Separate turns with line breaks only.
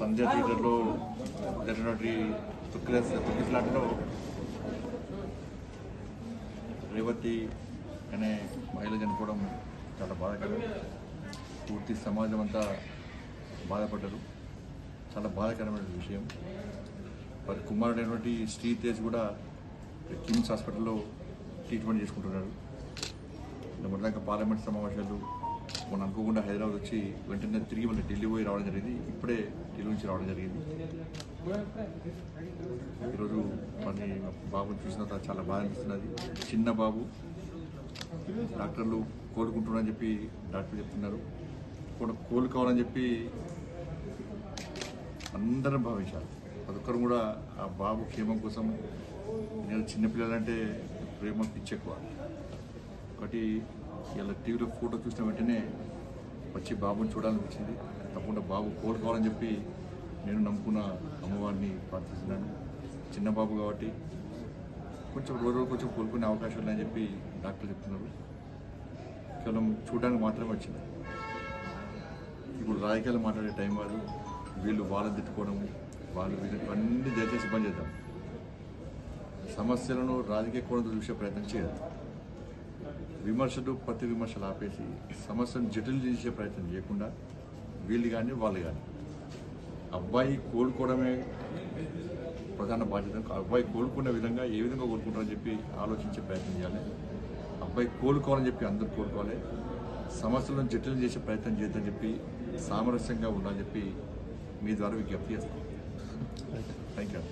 సంధ్య థియేటర్లో జరిగినటువంటి తుక్కిస్ తుక్కిస్లాట్లో రేవతి అనే మహిళ చనిపోవడం చాలా బాధాకరం. పూర్తి సమాజం అంతా బాధపడ్డారు. చాలా బాధాకరమైన విషయం. వారి కుమారుడైనటువంటి శ్రీ తేజ్ కూడా కిమ్స్ హాస్పిటల్లో ట్రీట్మెంట్ చేసుకుంటున్నాడు మొదలక పార్లమెంట్ సమావేశాలు మొన్న అనుకోకుండా హైదరాబాద్ వచ్చి వెంటనే తిరిగి మళ్ళీ ఢిల్లీ పోయి రావడం జరిగింది. ఇప్పుడే ఢిల్లీ నుంచి రావడం జరిగింది. ఈరోజు మరి బాబుని చూసిన తర్వాత చాలా బాధ అనిపిస్తున్నది. చిన్న బాబు డాక్టర్లు కోలుకుంటున్నారని చెప్పి డాక్టర్లు చెప్తున్నారు. కూడా కోలుకోవాలని చెప్పి అందరం భావించాలి. ప్రతి ఒక్కరు కూడా ఆ బాబు క్షేమం కోసం నేను చిన్నపిల్లలంటే ప్రేమ పిచ్చి ఎక్కువ ఒకటి ఇలా టీవీలో ఫోటో చూసిన వెంటనే వచ్చి బాబుని చూడాలనిపించింది. తప్పకుండా బాబు కోలుకోవాలని చెప్పి నేను నమ్ముకున్న అమ్మవారిని ప్రార్థిస్తున్నాను. చిన్న బాబు కాబట్టి కొంచెం రోజు రోజు కొంచెం కోలుకునే అవకాశం ఉన్నాయని చెప్పి డాక్టర్ చెప్తున్నారు. కేవలం చూడడానికి మాత్రమే వచ్చింది. ఇప్పుడు రాజకీయాలు మాట్లాడే టైం కాదు. వీళ్ళు వాళ్ళని తిట్టుకోవడము వాళ్ళు వీళ్ళు అన్ని దయచేసి పని చేద్దాం. సమస్యలను రాజకీయ కోణంతో చూసే ప్రయత్నం చేయదు విమర్శలు ప్రతి విమర్శలు ఆపేసి సమస్యను జటిల్ చేసే ప్రయత్నం చేయకుండా వీళ్ళు కానీ వాళ్ళు కానీ అబ్బాయి కోలుకోవడమే ప్రధాన బాధ్యత. అబ్బాయి కోలుకునే విధంగా ఏ విధంగా కోలుకుంటారని చెప్పి ఆలోచించే ప్రయత్నం చేయాలి. అబ్బాయి కోలుకోవాలని చెప్పి అందరూ కోలుకోవాలి. సమస్యలను జటిలం చేసే ప్రయత్నం చేద్దని చెప్పి సామరస్యంగా ఉండాలని చెప్పి మీ ద్వారా విజ్ఞప్తి చేస్తాం థ్యాంక్ యూ